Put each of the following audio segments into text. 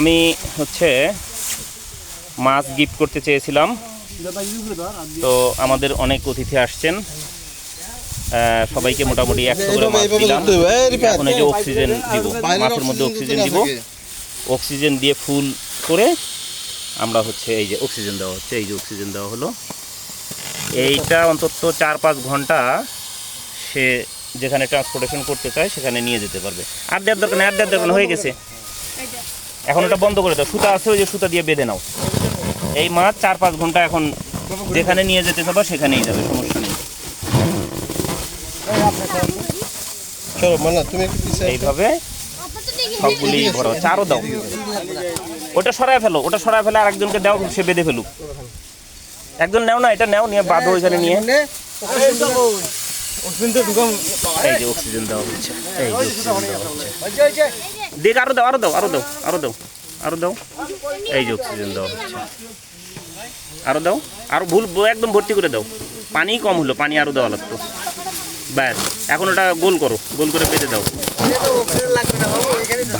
আমি হচ্ছে মাছ গিফট করতে চেয়েছিলাম। তো আমাদের অনেক অতিথি আসছেন। সবাইকে মোটামুটি একশো করে মাছ দিলাম। এখন এই যে অক্সিজেন দিব মাছের মধ্যে অক্সিজেন দিব। অক্সিজেন দিয়ে ফুল করে আমরা হচ্ছে এই যে অক্সিজেন দেওয়া হচ্ছে এই যে অক্সিজেন দেওয়া হলো। এইটা অন্তত চার পাঁচ ঘণ্টা সে যেখানে ট্রান্সপোর্টেশন করতে চায় সেখানে নিয়ে যেতে পারবে। আর দেড় দরকার নেই আর দেড় দরকার হয়ে গেছে। এখন ওটা বন্ধ করে দাও সুতা আছে ওই যে সুতা দিয়ে বেঁধে নাও এই মাছ চার পাঁচ ঘণ্টা এখন যেখানে নিয়ে যেতে চাবো সেখানেই যাবে সমস্যা নেই মানা এইভাবে সবগুলি ভরা হচ্ছে আরও দাও ওটা সরায় ফেলো ওটা সরায় ফেলে আরেকজনকে দাও সে বেঁধে ফেলুক একজন নেও না এটা নেও নিয়ে বাঁধো ওইখানে নিয়ে এই অক্সিজেন এই যে দাও এই যে অক্সিজেন দেওয়া আরও দাও, আরও ভুল, একদম ভর্তি করে দাও। পানি কম হলো, পানি আরও দেওয়া লাগতো। ব্যাস, এখন ওটা গোল করো, গোল করে পেতে দাও।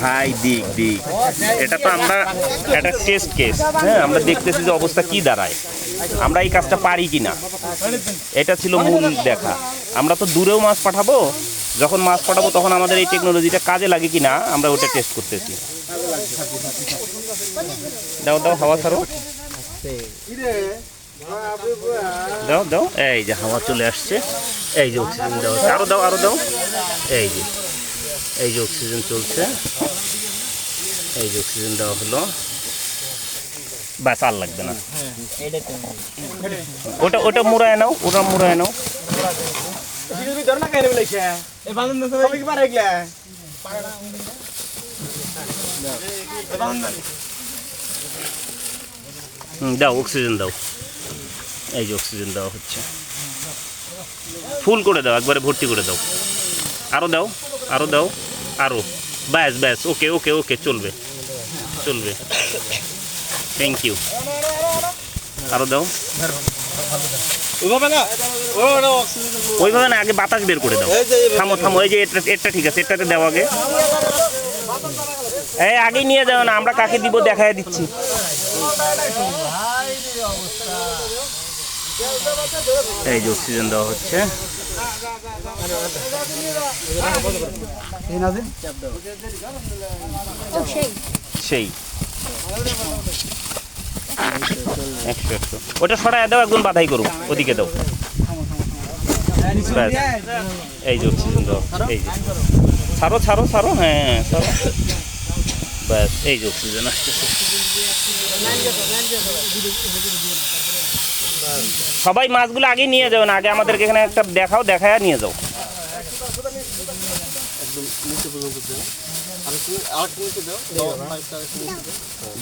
ভাই, দিক দিক। এটা তো আমরা একটা টেস্ট কেস হ্যাঁ আমরা দেখতেছি যে অবস্থা কি দাঁড়ায়। আমরা এই কাজটা পারি কি না এটা ছিল মূল দেখা। আমরা তো দূরেও মাছ পাঠাবো। যখন মাছ পাঠাবো, তখন আমাদের এই টেকনোলজিটা কাজে লাগে কি না আমরা ওটা টেস্ট করতেছি। দাও দাও, হাওয়া ছাড়ো। দাও দাও, এই যে হাওয়া চলে আসছে। এই যে অক্সিজেন দাও আরও দাও আরও দাও। এই যে এই যে অক্সিজেন চলছে। এই যে অক্সিজেন দেওয়া হলো। ব্যাস, আর লাগবে না। ওটা ওটা মুড়ায় নাও ওটা মুড়ায় নাও। দাও অক্সিজেন দাও। এই যে অক্সিজেন দেওয়া হচ্ছে। ফুল করে দাও একবারে ভর্তি করে দাও। আরও দাও আরও দাও আরও ব্যাস ব্যাস ওকে ওকে ওকে চলবে। চলবে। থ্যাংক ইউ আরও দাও। ওইভাবে না? আগে বাতাস বের করে দাও। থামো থামো এই যে এটা এটা ঠিক আছে এটাতে দাও আগে। এই আগে নিয়ে যাও না আমরা কাকে দিব দেখায় দিচ্ছি। এই যে অক্সিজেন দেওয়া হচ্ছে। সেই। একশো একশো ওটা সরাই দাও একদম বাধাই করুক, ওদিকে দাও। এই যে এই যে। ছাড়ো ছাড়ো ছাড়ো হ্যাঁ ছাড়ো। ব্যাস, এই যে অক্সিজেন। আসতেছে সবাই মাছগুলো আগে নিয়ে যাও না, আগে আমাদেরকে এখানে একটা দেখাও, দেখায় নিয়ে যাও।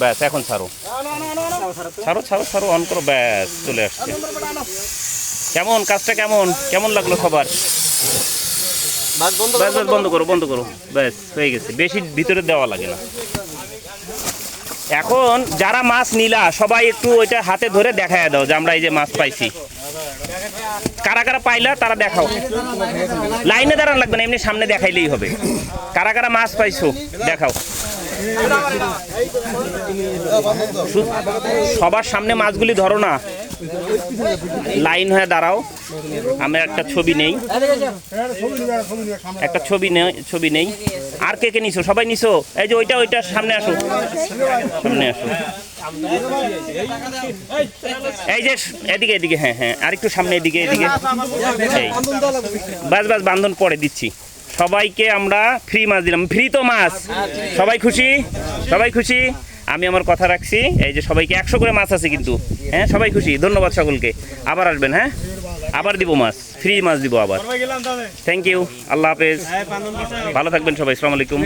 ব্যাস, এখন ছাড়ো। ছাড়ো ছাড়ো ছাড়ো অন করো, ব্যাস, চলে আসছে। কেমন, কাজটা কেমন? কেমন লাগল সবার? ব্যাস ব্যাস, বন্ধ করো বন্ধ করো। ব্যাস, হয়ে গেছে। বেশি ভিতরে দেওয়া লাগে না। এখন যারা মাছ নিলা, সবাই একটু ওইটা হাতে ধরে দেখায় দাও যে আমরা এই যে মাছ পাইছি। কারা কারা পাইলা তারা দেখাও। লাইনে দাঁড়ান লাগবে না, এমনি সামনে দেখাইলেই হবে। কারা কারা মাছ পাইছো, দেখাও। সবার সামনে মাছগুলি ধরো না। লাইন হয়ে দাঁড়াও। আমরা একটা ছবি নেই। একটা ছবি নেই ছবি নেই। আর কে কে নিছো? সবাই নিছো? এই যে ওইটা ওইটা, সামনে আসো। সামনে আসো। এই যে, এদিকে এদিকে হ্যাঁ হ্যাঁ। আর একটু সামনে এদিকে এদিকে। বাস বাস, বান্ধন পরে দিচ্ছি। সবাইকে আমরা ফ্রি মাছ দিলাম। ফ্রি তো মাছ। সবাই খুশি? সবাই খুশি? আমি আমার কথা রাখছি। এই যে সবাইকে একশো করে মাছ আছে কিন্তু। হ্যাঁ সবাই খুশি? ধন্যবাদ সকলকে। আবার আসবেন হ্যাঁ? আবার দিব মাছ। ফ্রি মাছ দিব আবার। থ্যাংক ইউ আল্লাহ হাফেজ। ভালো থাকবেন সবাই। আসসালামু আলাইকুম।